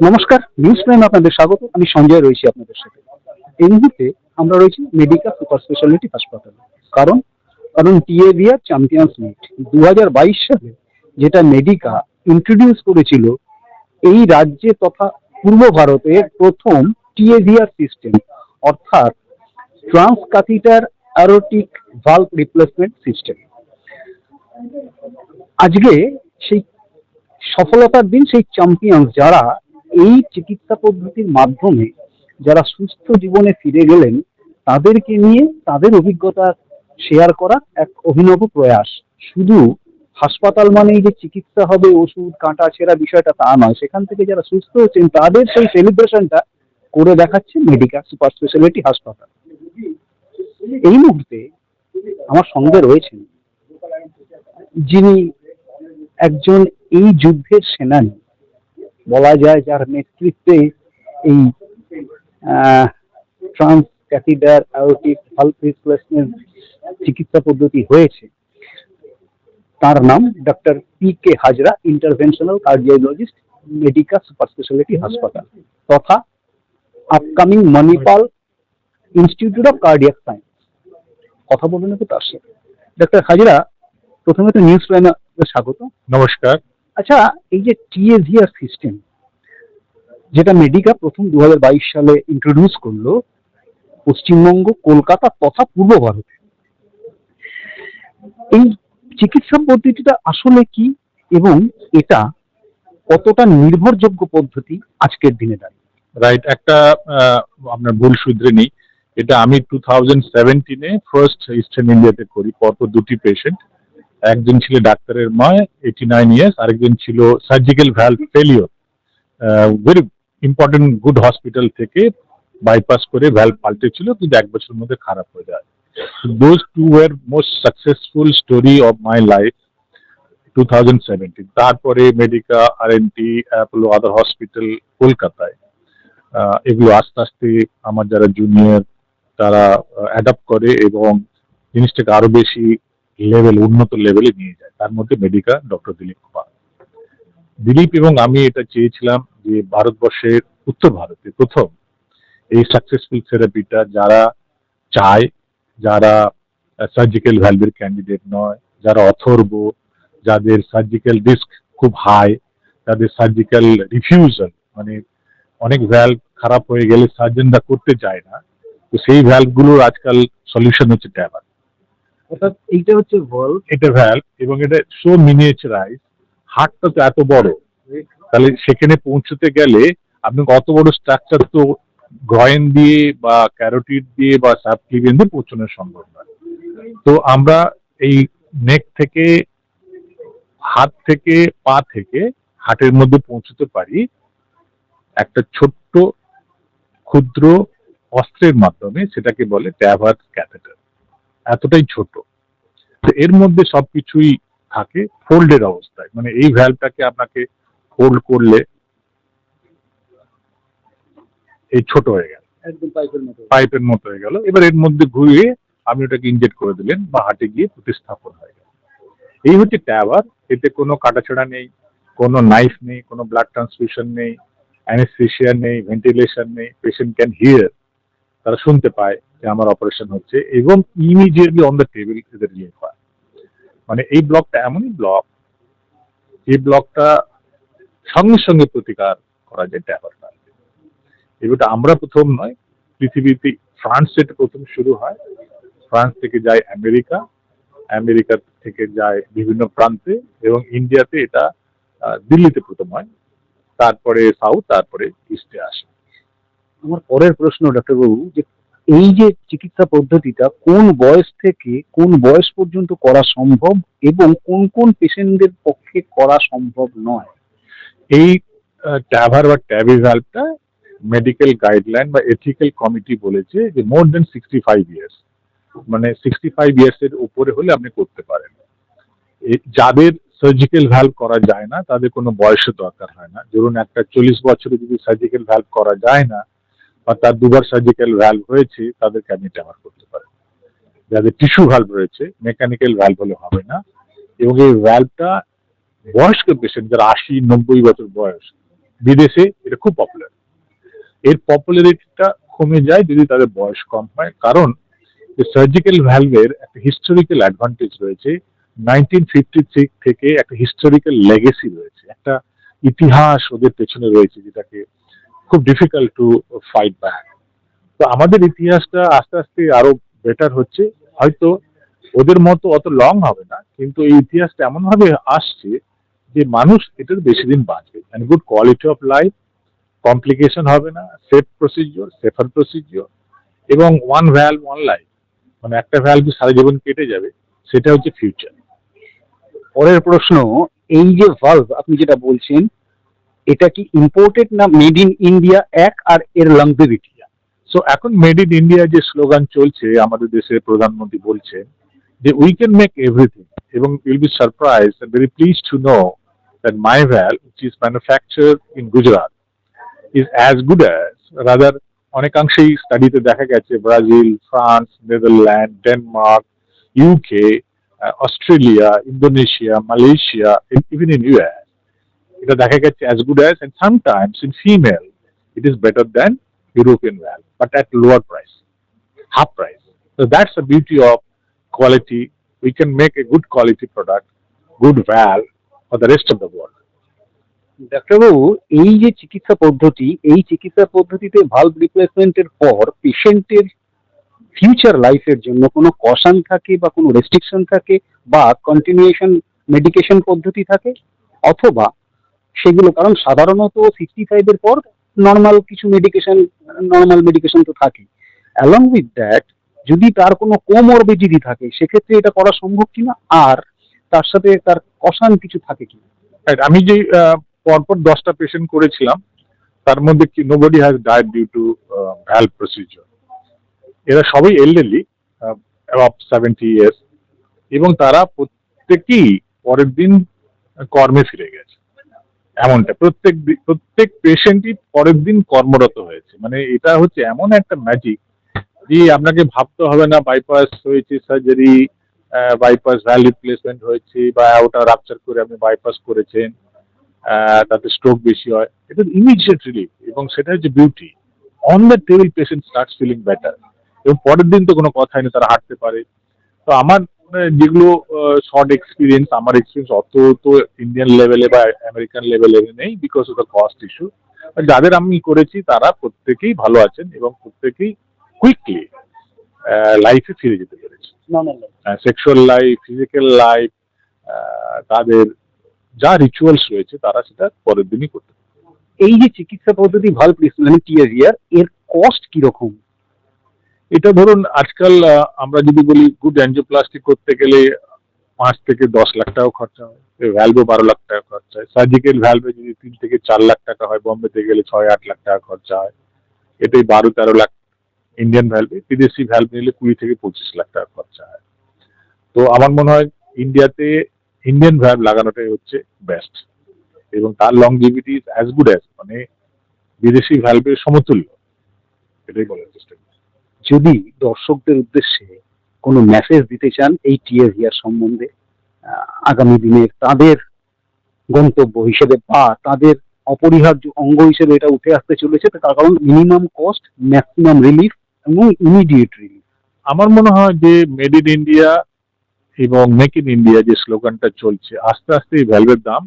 নমস্কার, news prime আপনাদের স্বাগত। আমি সঞ্জয় রয়েছি আপনাদের সাথে। এই মুহূর্তে আমরা রয়েছি মেডিকা সুপার স্পেশালিটি হাসপাতালে কারণ কারণ টিএভিআর চ্যাম্পিয়ন্স লিগ দু সালে যেটা মেডিকা ইন্ট্রোডিউস করেছিল, এই রাজ্যে তথা পূর্ব ভারতে প্রথম টিএভিআর সিস্টেম অর্থাৎ transcatheter aortic valve replacement system আজকে সেই সফলতার দিন, সেই চ্যাম্পিয়ন্স যারা এই চিকিৎসা পদ্ধতির মাধ্যমে যারা সুস্থ জীবনে ফিরে গেলেন, তাদেরকে নিয়ে তাদের অভিজ্ঞতা শেয়ার করা এক অভিনব প্রয়াস। শুধু হাসপাতাল মানেই যে চিকিৎসা হবে, ওষুধ, কাঁটা ছেঁড়া বিষয়টা তা নয়। সেখান থেকে যারা সুস্থ হচ্ছেন, তাদের সেই সেলিব্রেশনটা করে দেখাচ্ছে মেডিকেল সুপার স্পেশালিটি হাসপাতাল এই মুহূর্তে আমার সঙ্গে রয়েছেন যিনি একজন এই যুদ্ধের সেনানী। বলা যায় যার নেতৃত্বে এই ট্রান্স ক্যাথিডার ভাল্ভ রিপ্লেসমেন্ট চিকিৎসা পদ্ধতি হয়েছে। তার নাম doctor P K Hazra, interventional cardiologist, Medica super speciality হাসপাতাল তথা upcoming Manipal institute of cardiac science. কথা বলবেন একটু তার সাথে। ডক্টর হাজরা, প্রথমে তো নিউজ প্রাইমে স্বাগত। নমস্কার। আচ্ছা এই যে টিএভিআর সিস্টেম যেটা মেডিকা প্রথম দুহাজার বাইশ সালে ইন্ট্রোডিউস করল, পশ্চিমবঙ্গ, কলকাতা তথা পূর্ব ভারতে। এই চিকিৎসা পদ্ধতিটা আসলে কি এবং এটা কতটা নির্ভরযোগ্য পদ্ধতি আজকের দিনে দাঁড়িয়ে? রাইট একটা আপনার ভুল শুধরে নিই। এটা আমি টু থাউজেন্ড সেভেন্টিনে ফার্স্ট ইস্টার্ন ইন্ডিয়াতে করি, পরপর দুটি পেশেন্ট একজন ছিল ডাক্তারের মা এইটি নাইন ইয়ার্স আরেকজন ছিল surgical valve failure very important good hospital থেকে বাইপাস করে ভ্যালভ পাল্টেছিল, কিন্তু এক বছরের মধ্যে খারাপ হয়ে যায়। Those two were most successful story of my life two thousand seventeen তারপরে Medica R N T Apollo other hospital কলকাতায়। এগুলো আস্তে আস্তে আমার যারা জুনিয়র তারা অ্যাডাপ্ট করে এবং জিনিসটাকে আরও বেশি লেভেল উন্নত লেভেলে নিয়ে যায়। তার মধ্যে মেডিকা ডক্টর দিলীপ কুমার। দিলীপ এবং আমি এটা চেয়েছিলাম যে ভারতবর্ষের, উত্তর ভারতে প্রথম এই সাকসেসফুল থেরাপিটা যারা চায়, যারা সার্জিক্যাল ভ্যালভের ক্যান্ডিডেট নয়, যারা অথর্ব, যাদের সার্জিক্যাল রিস্ক খুব হাই তাদের সার্জিক্যাল রিফিউজাল মানে অনেক ভ্যালভ খারাপ হয়ে গেলে সার্জনরা করতে চায় না, তো সেই ভ্যালভগুলোর আজকাল সলিউশন হচ্ছে ট্যাবার অর্থাৎ এইটা হচ্ছে ভলভ এটা ভ্যালভ এবং এটা সো মিনিয়েচারাইজ হাটটা তো এত বড়। তাহলে সেখানে পৌঁছতে গেলে আপনাকে অত বড় স্ট্রাকচার তো গ্রয়েন দিয়ে বা ক্যারোটিড দিয়ে বা সাবক্লিভিয়ান দিয়ে পৌঁছানো সম্ভব নয় তো আমরা এই নেক থেকে, হাত থেকে, পা থেকে হাটের মধ্যে পৌঁছতে পারি একটা ছোট্ট, ক্ষুদ্র অস্ত্রের মাধ্যমে, সেটাকে বলে ট্যাভার ক্যাথেটার এতটাই ছোট। তো এর মধ্যে সবকিছুই থাকে ফোল্ডের অবস্থায়। মানে এই ভ্যালভটাকে আপনাকে ফোল্ড করলে এই ছোট হয়ে গেল। পাইপের মতো হয়ে গেল। এবার এর মধ্যে ঘুরিয়ে আপনি ওটাকে ইনজেক্ট করে দিলেন বা হাটে গিয়ে প্রতিস্থাপন হয়ে গেল। এই হচ্ছে ট্যাবার এতে কোনো কাটাছেড়া নেই কোনো নাইফ নেই কোনো ব্লাড ট্রান্সফিউশন নেই অ্যানেস্থেশিয়া নেই ভেন্টিলেশন নেই পেশেন্ট ক্যান হিয়ার তারা শুনতে পায়। যে আমার অপারেশন হচ্ছে এবং ইমিডিয়েটলি অন দ্য টেবিল এদের রিলিফ হয় মানে এই ব্লকটা এমনই ব্লক এই ব্লকটা সঙ্গে সঙ্গে প্রতিকার করা যায় ট্যাবার এবারটা আমরা প্রথম নয়, পৃথিবীতে ফ্রান্স থেকে প্রথম শুরু হয়। ফ্রান্স থেকে যায় আমেরিকা আমেরিকা থেকে যায় বিভিন্ন প্রান্তে এবং ইন্ডিয়াতে এটা দিল্লিতে প্রথম হয়। তারপরে সাউথ তারপরে ইস্টে আসে। আমার পরের প্রশ্ন, ডাক্তারবাবু, যে এই যে চিকিৎসা পদ্ধতিটা কোন বয়স থেকে কোন বয়স পর্যন্ত করা সম্ভব এবং কোন কোন পেশেন্টদের পক্ষে করা সম্ভব নয়? এই ট্যাভার বা ট্যাবি ভ্যালভটা মেডিকেল গাইডলাইন বা এথিক্যাল কমিটি বলেছে যে more than sixty five years মানে সিক্সটি ফাইভ ইয়ার্স এর উপরে হলে আপনি করতে পারেন। যাদের সার্জিক্যাল ভ্যালভ করা যায় না, তাদের কোনো বয়সের দরকার হয় না। ধরুন একটা চল্লিশ বছরে যদি সার্জিক্যাল ভ্যালভ করা যায় না বা তার দুবার সার্জিক্যাল ভ্যালভ হয়েছে তাদেরকে আপনি ট্যাভার করতে পারেন। যাদের টিস্যু ভ্যালভ রয়েছে মেকানিক্যাল ভ্যালভ হলে হবে না। এবং এই ভ্যালভটা বয়স্ক পেশেন্ট যারা আশি, নব্বই বছর বয়স, বিদেশে এটা খুব পপুলার এর পপুলারিটিটা কমে যায় যদি তাদের বয়স কম হয়। কারণ সার্জিক্যাল ভ্যালভের একটা হিস্টোরিক্যাল অ্যাডভান্টেজ রয়েছে। নাইনটিন ফিফটি থেকে একটা হিস্টোরিক্যাল লেগেসি রয়েছে। একটা ইতিহাস ওদের পেছনে রয়েছে যেটাকে খুব ডিফিকাল্ট টু ফাইট ব্যাক তো আমাদের ইতিহাসটা আস্তে আস্তে আরও বেটার হচ্ছে। হয়তো ওদের মতো অত লং হবে না, কিন্তু এই ইতিহাসটা এমন ভাবে আসছে যে মানুষ এটার বেশি দিন বাঁচবে। And good quality of life complication হবে না সেফ প্রসিজিওর সেফার প্রসিজিওর এবং ওয়ান ভ্যালভ ওয়ান লাইফ মানে একটা ভ্যালভ সারা জীবন কেটে যাবে, সেটা হচ্ছে ফিউচার পরের প্রশ্ন, এই যে ভালভ আপনি যেটা বলছেন এটা কি ইম্পোর্টেড না মেড ইন ইন্ডিয়া এক আর এর লংজিভিটি সো এখন মেড ইন ইন্ডিয়া যে স্লোগান চলছে, আমাদের দেশের প্রধানমন্ত্রী বলছেন, যে উই ক্যান মেক এভরিথিং এবং will be surprise very please to know that my valve which is manufacture in Gujarat is as good as rather অনেকাংশেই স্টাডিতে দেখা গেছে Brazil France Netherland Denmark UK Australia Indonesia Malaysia even in US এটা দেখা যাচ্ছে as good as and sometimes in female it is better than European valve but at lower price half price তো that's a beauty of quality we can make a good quality product good valve for the rest of the world ডাক্তারবাবু এই যে চিকিৎসা পদ্ধতি, এই চিকিৎসা পদ্ধতিতে ভালো রিপ্লেসমেন্টের পর পেশেন্টের ফিউচার লাইফের জন্য কোনো কশন থাকে বা কোনো রেস্ট্রিকশন থাকে বা কন্টিনিউশন মেডিকেশন পদ্ধতি থাকে? অথবা সেগুলো, কারণ সাধারণত সিক্সটি ফাইভের পর নর্মাল কিছু মেডিকেশন নর্মাল মেডিকেশন তো থাকে অ্যালং উইথ দ্যাট যদি তার কোনো কোমরবিডিটি থাকে, সেক্ষেত্রে এটা করা সম্ভব কিনা? আর তার সাথে তার কষান কিছু থাকে কিনা? আমি যে পরপর দশটা পেশেন্ট করেছিলাম, তার মধ্যে কি nobody has died due to valve procedure এরা সবাই এলডেলি অ্যাবাভ সেভেন্টি ইয়ার্স এবং তারা প্রত্যেকেই পরের দিন কর্মে ফিরে গেছে। এমনটা। প্রত্যেক প্রত্যেক পেশেন্টই পরের দিন কর্মরত হয়েছে। মানে এটা হচ্ছে এমন একটা ম্যাজিক যে আপনাকে ভাবতে হবে না বাইপাস হয়েছে সার্জারি বাইপাস ভ্যাল রিপ্লেসমেন্ট হয়েছে বা ওটা রাপচার করে আপনি বাইপাস করেছেন তাতে স্ট্রোক বেশি হয়। এটা ইমিডিয়েট রিলিফ এবং সেটা হচ্ছে beauty on the table patient start feeling better এবং পরের দিন তো কোনো কথাই নেই তারা হাঁটতে পারে। তো আমার যেগুলো শর্ট এক্সপিরিয়েন্স আমার এক্সপিরিয়েন্স অত তো ইন্ডিয়ান লেভেলে বা আমেরিকান লেভেলে নেই because of the cost issue যাদের আমি করেছি তারা প্রত্যেকেই ভালো আছেন এবং প্রত্যেকেই কুইকলি লাইফে ফিরে যেতে পেরেছে। সেক্সুয়াল লাইফ ফিজিক্যাল লাইফ তাদের যা রিচুয়ালস রয়েছে তারা সেটা পরের দিনই করতে পারে। এই যে চিকিৎসা পদ্ধতি ভালভ রিপ্লেসমেন্ট টিএভিআর এর কস্ট কীরকম? এটা ধরুন, আজকাল আমরা যদি বলি গুড অ্যাঞ্জিওপ্লাস্টি করতে গেলে পাঁচ থেকে দশ লাখ টাকা খরচা হয় ভ্যালভে বারো লাখ টাকা খরচা হয় সার্জিক্যাল ভ্যালভে যদি তিন থেকে চার লাখ টাকা হয়, বম্বেতে গেলে ছয়, আট লাখ টাকা খরচা হয় এটাই বারো, তেরো লাখ ইন্ডিয়ান ভ্যালভে বিদেশি ভ্যালভ নিলে কুড়ি থেকে পঁচিশ লাখ টাকা খরচা হয়। তো আমার মনে হয় ইন্ডিয়াতে ইন্ডিয়ান ভ্যালভ লাগানোটাই হচ্ছে বেস্ট এবং তার longevity is as good as মানে বিদেশি ভ্যালভের সমতুল্য। এটাই বলার চেষ্টা করি যদি দর্শকদের উদ্দেশ্যে কোনো মেসেজ দিতে চান এই টিএভিআর সম্বন্ধে আগামী দিনে তাদের গন্তব্য হিসেবে বা তাদের অপরিহার্য অঙ্গ হিসেবে এটা উঠে আসতে চলেছে, তার কারণ মিনিমাম কস্ট ম্যাক্সিমাম রিলিফ এবং ইমিডিয়েট রিলিফ আমার মনে হয় যে মেড ইন ইন্ডিয়া এবং মেক ইন ইন্ডিয়া যে স্লোগানটা চলছে, আস্তে আস্তে এই ভ্যালভের দাম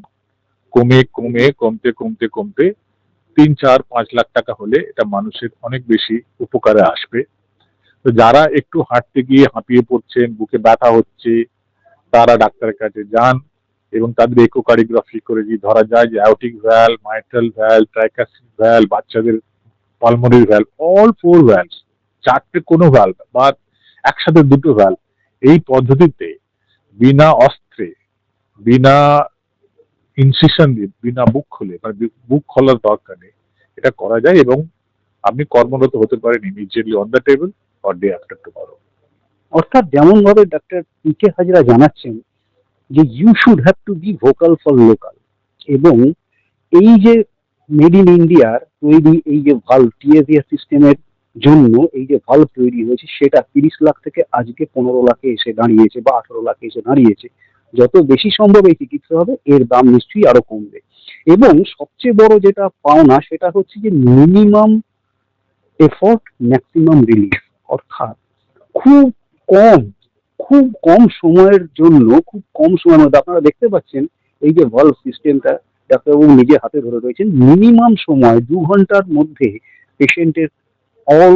কমে কমে, কমতে কমতে কমতে তিন, চার, পাঁচ লাখ টাকা হলে এটা মানুষের অনেক বেশি উপকারে আসবে। তো যারা একটু হাঁটতে গিয়ে হাঁপিয়ে পড়ছেন, বুকে ব্যথা হচ্ছে, তারা ডাক্তারের কাছে যান এবং তাদের ইকোকার্ডিওগ্রাফি করে যদি ধরা যায় যে অ্যাওটিক ভ্যাল মাইট্রাল ভ্যাল ট্রাইকাসিক ভ্যাল বাচ্চাদের pulmonary valve all four valves চারটে কোনো ভ্যালভ বা একসাথে দুটো ভ্যালভ এই পদ্ধতিতে বিনা অস্ত্রে, বিনা ইনসিশন দিয়ে, বিনা বুক খুলে মানে বুক খোলার দরকার নেই, এটা করা যায় এবং আপনি কর্মরত হতে পারেন immediately on the table or day after tomorrow অর্থাৎ যেমন ভাবে ডাক্তার পি কে হাজরা জানাচ্ছেন যে you should have to be vocal for local এবং এই যে মেড ইন ইন্ডিয়ার তৈরি এই যে ভাল্ভ টিএভিআর সিস্টেমের জন্য এই যে ভাল্ভ তৈরি হয়েছে, সেটা তিরিশ লাখ থেকে আজকে পনেরো লাখে এসে দাঁড়িয়েছে বা আঠারো লাখে এসে দাঁড়িয়েছে। যত বেশি সম্ভব এই চিকিৎসা হবে, এর দাম নিশ্চয়ই আরও কমবে। এবং সবচেয়ে বড় যেটা পাওনা, সেটা হচ্ছে যে মিনিমাম এফোর্ট ম্যাক্সিমাম রিলিফ অর্থাৎ খুব কম খুব কম সময়ের জন্য, খুব কম সময়ের মধ্যে আপনারা দেখতে পাচ্ছেন এই যে ভলভ সিস্টেমটা ডাক্তারবাবু নিজে হাতে ধরে রয়েছেন মিনিমাম সময় দু ঘণ্টার মধ্যে পেশেন্টের all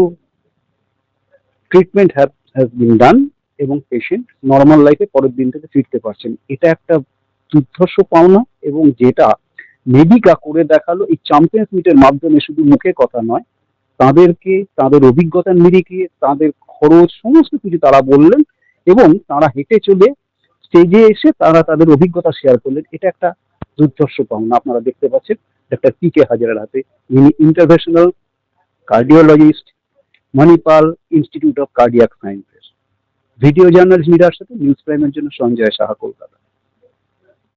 treatment have has been done এবং পেশেন্ট নর্মাল লাইফে পরের দিন থেকে ফিরতে পারছেন। এটা একটা দুর্ধর্ষ পাওনা এবং যেটা মেডিকা করে দেখাল, এই চ্যাম্পিয়ন্স মিটের মাধ্যমে শুধু মুখে কথা নয় তাদেরকে, তাদের অভিজ্ঞতার নিরিখে, তাদের খরচ, সমস্ত কিছু তারা বললেন এবং তারা হেঁটে চলে স্টেজে এসে তারা তাদের অভিজ্ঞতা শেয়ার করলেন। এটা একটা দুর্ধর্ষ পাওনা আপনারা দেখতে পাচ্ছেন। ডাক্তার পি কে হাজারের হাতে। যিনি interventional cardiologist Manipal institute of cardiac sciences video journalist mirror সাথে নিউজ প্রাইমের জন্য সঞ্জয় সাহা কলকাতা।